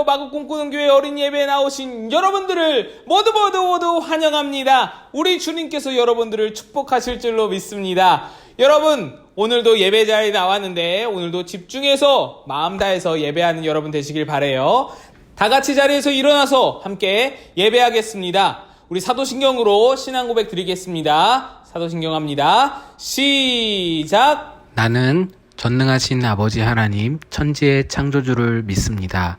안녕하세요. 마구 꿈꾸는 교회 어린 예배에 나오신 여러분들을 모두 모두 모두 환영합니다. 우리 주님께서 여러분들을 축복하실 줄로 믿습니다. 여러분, 오늘도 예배 자리에 나왔는데 오늘도 집중해서 마음 다해서 예배하는 여러분 되시길 바래요. 다 같이 자리에서 일어나서 함께 예배하겠습니다. 우리 사도신경으로 신앙 고백 드리겠습니다. 사도신경 합니다. 시작! 나는 전능하신 아버지 하나님 천지의 창조주를 믿습니다.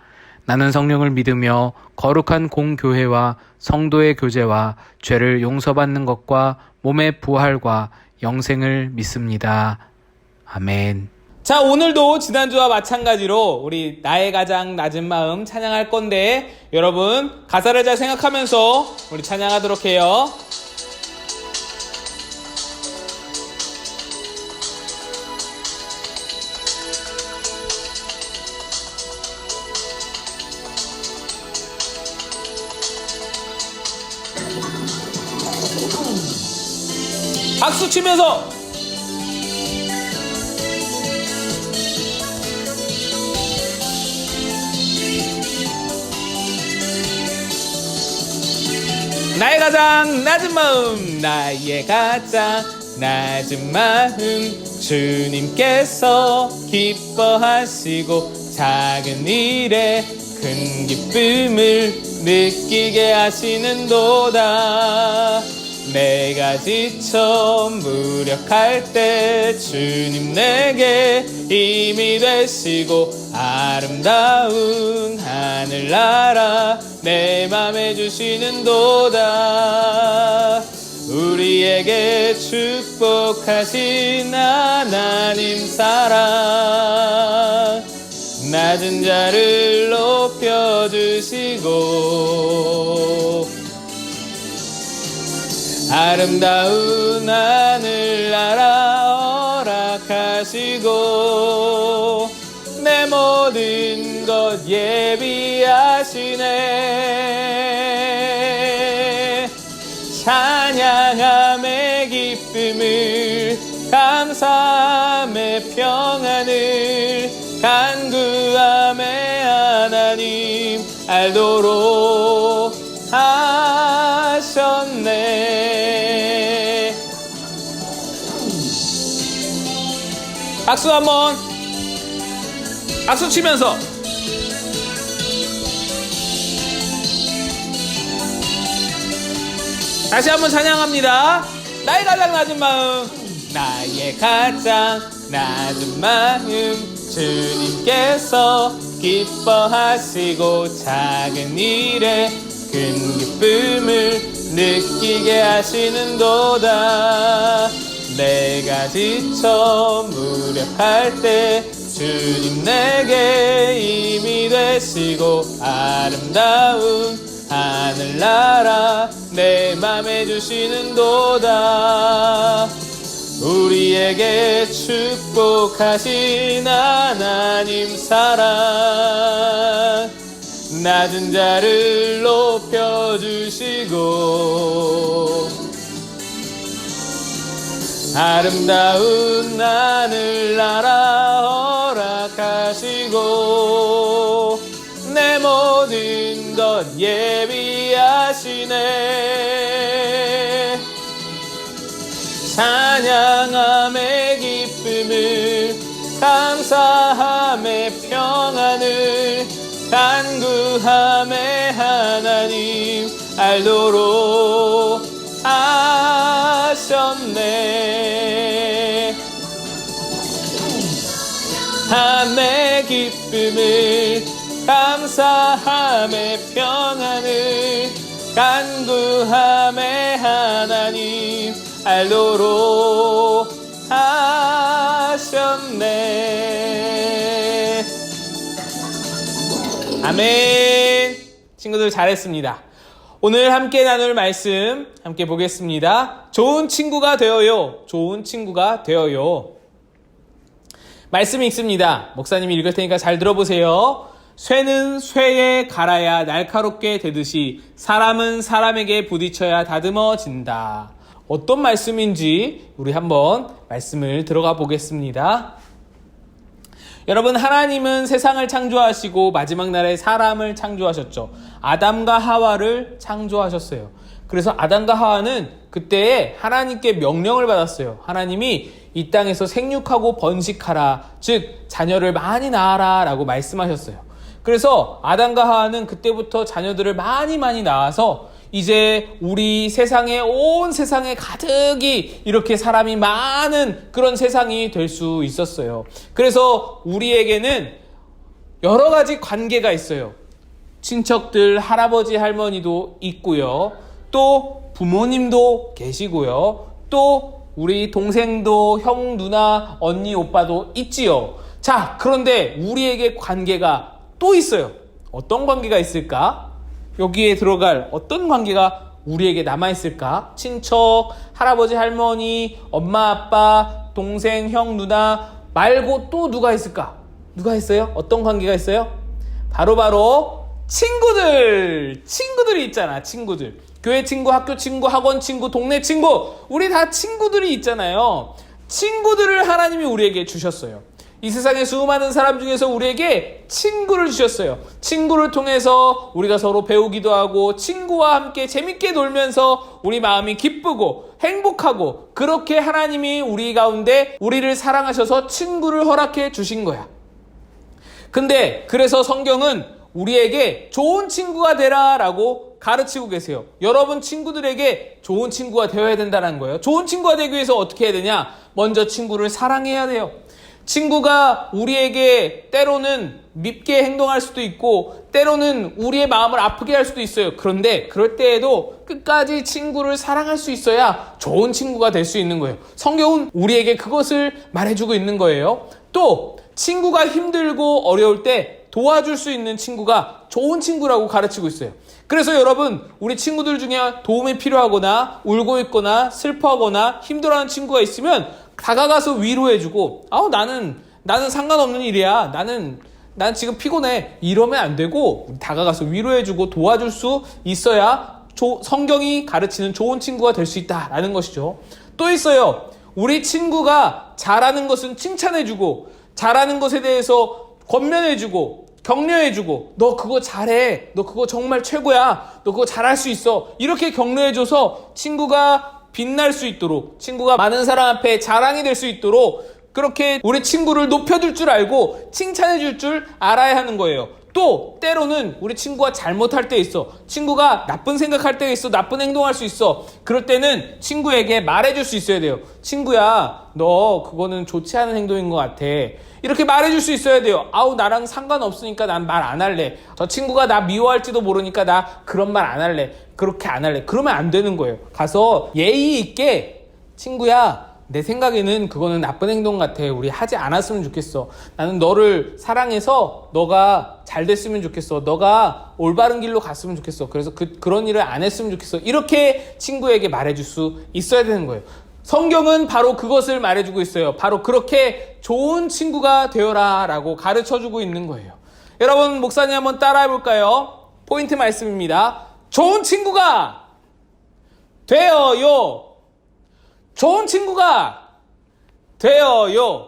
나는 성령을 믿으며 거룩한 공교회와 성도의 교제와 죄를 용서받는 것과 몸의 부활과 영생을 믿습니다. 아멘. 자, 오늘도 지난주와 마찬가지로 우리 나의 가장 낮은 마음 찬양할 건데 여러분 가사를 잘 생각하면서 우리 찬양하도록 해요. 박수 치면서. 나의 가장 낮은 마음 나의 가장 낮은 마음. 주님께서 기뻐하시고 작은 일에 큰 기쁨을 느끼게 하시는도다 내가 지쳐 무력할 때 주님 내게 힘이 되시고 아름다운 하늘나라 내 맘에 주시는 도다. 우리에게 축복하신 하나님 사랑. 낮은 자를 높여주시고 아름다운 하늘 나라 허락하시고 내 모든 것 예비하시네. 찬양함의 기쁨을 감사함의 평안을 간구함의 하나님 알도록 박수 한번. 박수 치면서. 다시 한번 찬양합니다. 나의 가장 낮은 마음. 나의 가장 낮은 마음. 주님께서 기뻐하시고 작은 일에 큰 기쁨을 느끼게 하시는도다 내가 지쳐 무력할 때 주님 내게 힘이 되시고 아름다운 하늘나라 내 맘에 주시는 도다. 우리에게 축복하신 하나님 사랑. 낮은 자를 높여주시고 아름다운 하늘나라 허락하시고 내 모든 것 예비하시네. 찬양함의 기쁨을 감사함의 평안을 간구함의 하나님 알도록 감사함의 평안을 간구함의 하나님 알도록 하셨네 아멘 친구들 잘했습니다. 오늘 함께 나눌 말씀 함께 보겠습니다. 좋은 친구가 되어요. 좋은 친구가 되어요. 말씀이 있습니다. 목사님이 읽을 테니까 잘 들어보세요. 쇠는 쇠에 갈아야 날카롭게 되듯이 사람은 사람에게 부딪혀야 다듬어진다. 어떤 말씀인지 우리 한번 말씀을 들어가 보겠습니다. 여러분 하나님은 세상을 창조하시고 마지막 날에 사람을 창조하셨죠. 아담과 하와를 창조하셨어요. 그래서 아담과 하와는 그때 하나님께 명령을 받았어요. 하나님이 이 땅에서 생육하고 번식하라. 즉 자녀를 많이 낳아라 라고 말씀하셨어요. 그래서 아담과 하와는 그때부터 자녀들을 많이 많이 낳아서 이제 우리 세상에 온 세상에 가득이 이렇게 사람이 많은 그런 세상이 될 수 있었어요. 그래서 우리에게는 여러 가지 관계가 있어요. 친척들, 할아버지, 할머니도 있고요. 또 부모님도 계시고요. 또 우리 동생도 형, 누나, 언니, 오빠도 있지요. 자, 그런데 우리에게 관계가 또 있어요. 어떤 관계가 있을까? 여기에 들어갈 어떤 관계가 우리에게 남아있을까? 친척, 할아버지, 할머니, 엄마, 아빠, 동생, 형, 누나 말고 또 누가 있을까? 누가 있어요? 어떤 관계가 있어요? 바로 바로 친구들! 친구들이 있잖아, 친구들. 교회 친구, 학교 친구, 학원 친구, 동네 친구. 우리 다 친구들이 있잖아요. 친구들을 하나님이 우리에게 주셨어요. 이 세상의 수많은 사람 중에서 우리에게 친구를 주셨어요. 친구를 통해서 우리가 서로 배우기도 하고 친구와 함께 재밌게 놀면서 우리 마음이 기쁘고 행복하고 그렇게 하나님이 우리 가운데 우리를 사랑하셔서 친구를 허락해 주신 거야. 근데 그래서 성경은 우리에게 좋은 친구가 되라라고 가르치고 계세요. 여러분 친구들에게 좋은 친구가 되어야 된다는 거예요. 좋은 친구가 되기 위해서 어떻게 해야 되냐? 먼저 친구를 사랑해야 돼요. 친구가 우리에게 때로는 밉게 행동할 수도 있고 때로는 우리의 마음을 아프게 할 수도 있어요. 그런데 그럴 때에도 끝까지 친구를 사랑할 수 있어야 좋은 친구가 될 수 있는 거예요. 성경은 우리에게 그것을 말해주고 있는 거예요. 또 친구가 힘들고 어려울 때 도와줄 수 있는 친구가 좋은 친구라고 가르치고 있어요. 그래서 여러분, 우리 친구들 중에 도움이 필요하거나 울고 있거나 슬퍼하거나 힘들어하는 친구가 있으면 다가가서 위로해주고, 아우, 나는, 나는 상관없는 일이야. 나는, 난 지금 피곤해. 이러면 안 되고, 다가가서 위로해주고 도와줄 수 있어야 조- 성경이 가르치는 좋은 친구가 될 수 있다라는 것이죠. 또 있어요. 우리 친구가 잘하는 것은 칭찬해주고, 잘하는 것에 대해서 권면해주고, 격려해주고, 너 그거 잘해. 너 그거 정말 최고야. 너 그거 잘할 수 있어. 이렇게 격려해줘서 친구가 빛날 수 있도록, 친구가 많은 사람 앞에 자랑이 될 수 있도록, 그렇게 우리 친구를 높여줄 줄 알고 칭찬해줄 줄 알아야 하는 거예요. 또 때로는 우리 친구가 잘못할 때 있어. 친구가 나쁜 생각할 때 있어. 나쁜 행동할 수 있어. 그럴 때는 친구에게 말해줄 수 있어야 돼요. 친구야, 너 그거는 좋지 않은 행동인 것 같아. 이렇게 말해줄 수 있어야 돼요. 아우 나랑 상관없으니까 난 말 안 할래. 저 친구가 나 미워할지도 모르니까 나 그런 말 안 할래. 그렇게 안 할래. 그러면 안 되는 거예요. 가서 예의 있게 친구야. 내 생각에는 그거는 나쁜 행동 같아. 우리 하지 않았으면 좋겠어. 나는 너를 사랑해서 너가 잘 됐으면 좋겠어. 너가 올바른 길로 갔으면 좋겠어. 그래서 그, 그런 일을 안 했으면 좋겠어. 이렇게 친구에게 말해줄 수 있어야 되는 거예요. 성경은 바로 그것을 말해주고 있어요. 바로 그렇게 좋은 친구가 되어라 라고 가르쳐 주고 있는 거예요. 여러분, 목사님 한번 따라해 볼까요? 포인트 말씀입니다. 좋은 친구가 되어요. 좋은 친구가 되어요.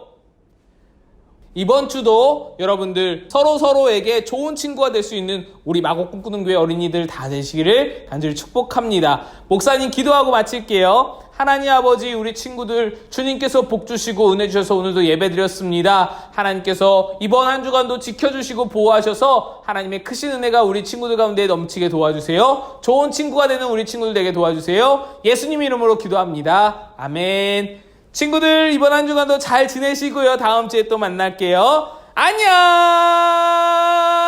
이번 주도 여러분들 서로 서로에게 좋은 친구가 될 수 있는 우리 마곡 꿈꾸는 교회 어린이들 다 되시기를 간절히 축복합니다. 목사님 기도하고 마칠게요. 하나님 아버지 우리 친구들 주님께서 복 주시고 은혜 주셔서 오늘도 예배 드렸습니다. 하나님께서 이번 한 주간도 지켜주시고 보호하셔서 하나님의 크신 은혜가 우리 친구들 가운데 넘치게 도와주세요. 좋은 친구가 되는 우리 친구들 되게 도와주세요. 예수님 이름으로 기도합니다. 아멘. 친구들 이번 한 주간도 잘 지내시고요. 다음 주에 또 만날게요. 안녕!